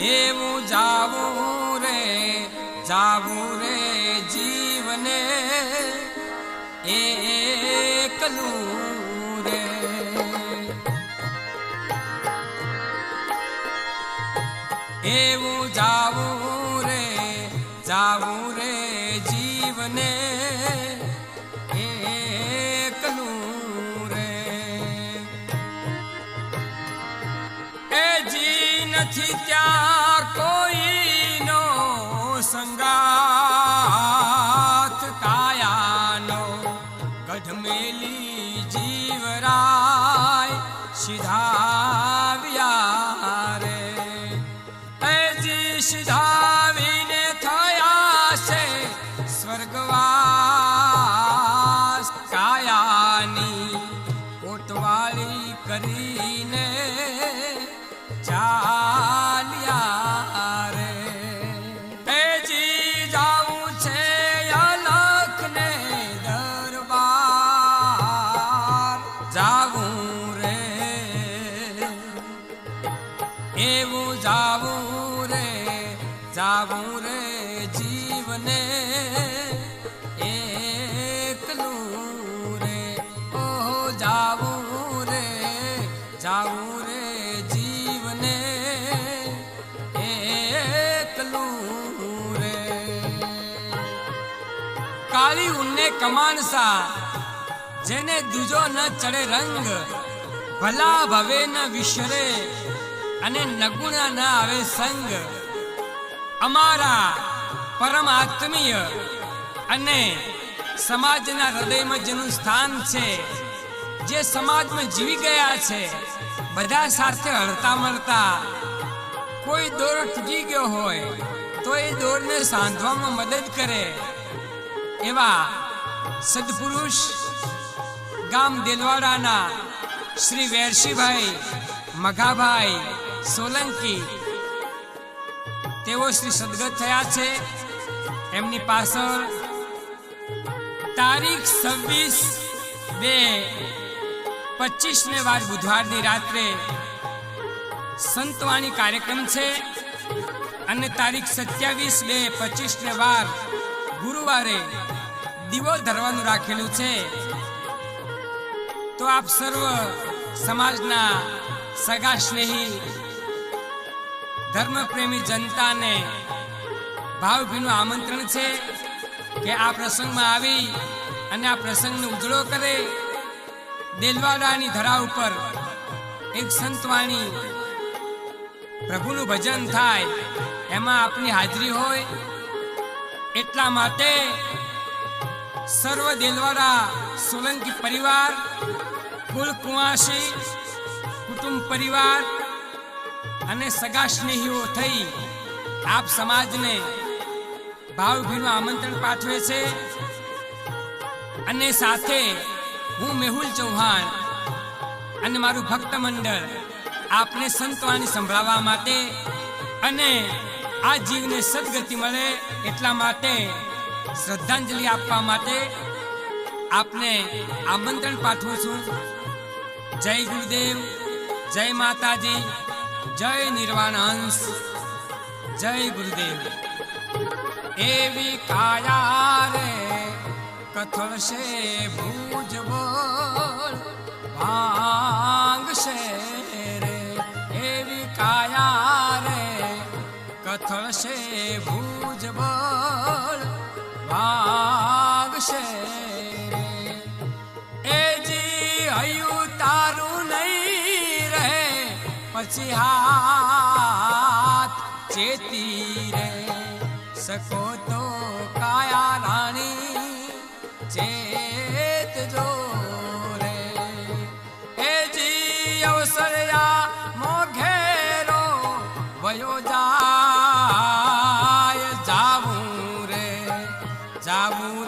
એવું જાવું રે જાવું રે જીવને. એકલું રે. એવું જાવું રે જાવું રે જીવને. રે. એ જી નથી ત્યાં. સંગાથ કાયાનો ગઢમેલી જીવરાય સિધાવ્યા રે એ સિધાવીને થયા છે સ્વર્ગવાસ કાયાની કોટવાળી કરીને એવું જાવું રે જાવું રે જીવને. એકલું રે, ઓહો, જાવું રે જાવું રે જીવને. એકલું રે. કાળી ઉન્ને કમાણસા, જેને દુજો ન ચડે રંગ, ભલા ભવે ન વિસરે અને નગુણા ના આવે સંગ. અમારા પરમ આત્મીય અને સમાજના હૃદયમાં જેનું સ્થાન છે, જે સમાજમાં જીવી ગયા છે, બધા સાથે હળતા મળતા. કોઈ દોર તૂટી ગયો હોય, તો એ દોરને સાંધવામાં મદદ કરે. એવા સદપુરુષ ગામ દેલવાડાના શ્રી વેરશીભાઈ મઘાભાઈ સોલંકી. તેઓ શ્રી સદગત થયા છે. એમની પાછળ તારીખ છવ્વીસ બે પચીસ ને વાર બુધવારની રાત્રે સંતવાણી કાર્યક્રમ છે અને તારીખ સત્યાવીસ બે પચીસ ને વાર ગુરુવારે દીવો ધરવાનું રાખેલું છે. તો આપ સર્વ સમાજના સગા સ્નેહી ધર્મપ્રેમી જનતાને ભાવભીનું આમંત્રણ છે કે આ પ્રસંગમાં આવી અને આ પ્રસંગને ઉજળો કરે. દેલવાડાની ધરા ઉપર એક સંતવાણી પ્રભુનું ભજન થાય, એમાં આપની હાજરી હોય. એટલા માટે સર્વ દેલવાડા સોલંકી પરિવાર, કુલ કુંવાસી કુટુંબ પરિવાર અને સગા સ્નેહીઓ થઈ આપ સમાજને ભાવભીનું આમંત્રણ પાઠવે છે. અને સાથે હું મેહુલ ચૌહાણ અને મારું ભક્ત મંડળ આપને સંતવાણી સંભળાવવા માટે અને આ જીવને સદગતિ મળે એટલા માટે શ્રદ્ધાંજલિ આપવા માટે આપને આમંત્રણ પાઠવું છું. જય ગુરુદેવ, જય માતાજી. જય નિર્વાણ હંસ જય ગુરુદેવ. એવી કાયા રે, કથળશે, ભૂજ બોલ, ભાંગશે રે. એવી કાયા રે, કથળશે, ભૂજ બોલ પછી હાથ ચેતી રે. સકો તો કાયા રાણી ચેત જો રે. એ જી અવસરયા મોઘેરો વયો જાય જાવું રે. જાવું